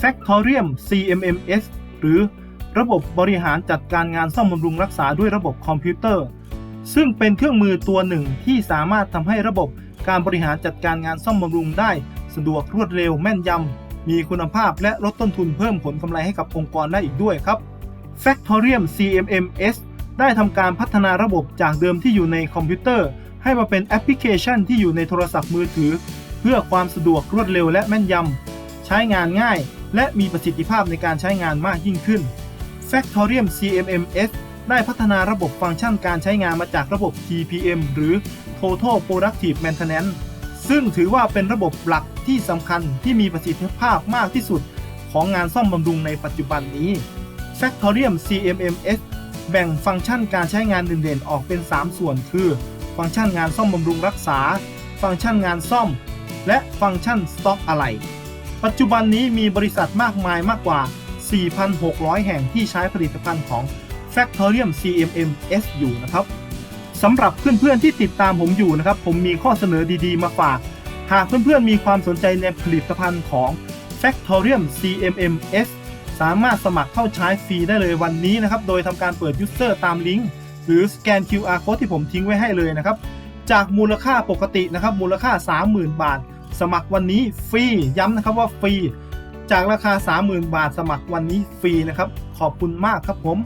Factorium CMMS หรือระบบบริหารจัดการงานซ่อมบำรุงรักษาด้วยระบบคอมพิวเตอร์ ซึ่งเป็นเครื่องมือตัวหนึ่งที่สามารถทำให้ระบบการบริหารจัดการงานซ่อมบำรุงได้ สะดวกรวดเร็วแม่นยำ มีคุณภาพและลดต้นทุนเพิ่มผลกำไรให้กับองค์กรได้อีกด้วยครับ Factorium CMMS ได้ทำการพัฒนาระบบจากเดิมที่อยู่ในคอมพิวเตอร์ ให้มาเป็นแอปพลิเคชันที่อยู่ในโทรศัพท์มือถือ เพื่อความสะดวกรวดเร็วและแม่นยำ ใช้งานง่าย และมีประสิทธิภาพในการใช้งานมากยิ่งขึ้น Factorium CMMS ได้พัฒนาระบบฟังก์ชันการใช้งานมาจากระบบ TPM หรือ Total Productive Maintenance ซึ่งถือว่าเป็นระบบหลักที่สำคัญที่มีประสิทธิภาพมากที่สุดของงานซ่อมบำรุงในปัจจุบันนี้ Factorium CMMS แบ่งฟังก์ชันการใช้งานเด่นๆ ออกเป็น 3 ส่วนคือ ฟังก์ชันงานซ่อมบำรุงรักษา ฟังก์ชันงานซ่อม และฟังก์ชันสต็อกอะไหล่ ปัจจุบันนี้มีบริษัทมากมายมากกว่า 4,600 แห่งที่ใช้ผลิตภัณฑ์ของ Factorium CMMS อยู่นะครับสำหรับเพื่อนๆที่ติดตามผมอยู่นะครับ ผมมีข้อเสนอดีๆมาฝาก หากเพื่อนๆมีความสนใจในผลิตภัณฑ์ของ Factorium CMMS สามารถสมัครเข้าใช้ฟรีได้เลยวันนี้นะครับ โดยทำการเปิด User ตามลิงก์หรือสแกน QR Code ที่ผมทิ้งไว้ให้เลยนะครับ จากมูลค่าปกตินะครับ มูลค่า 30,000 บาท สมัครวันนี้ฟรีย้ำนะครับว่าฟรีจากราคา 30,000 บาทสมัครวันนี้ฟรีนะครับ ขอบคุณมากครับผม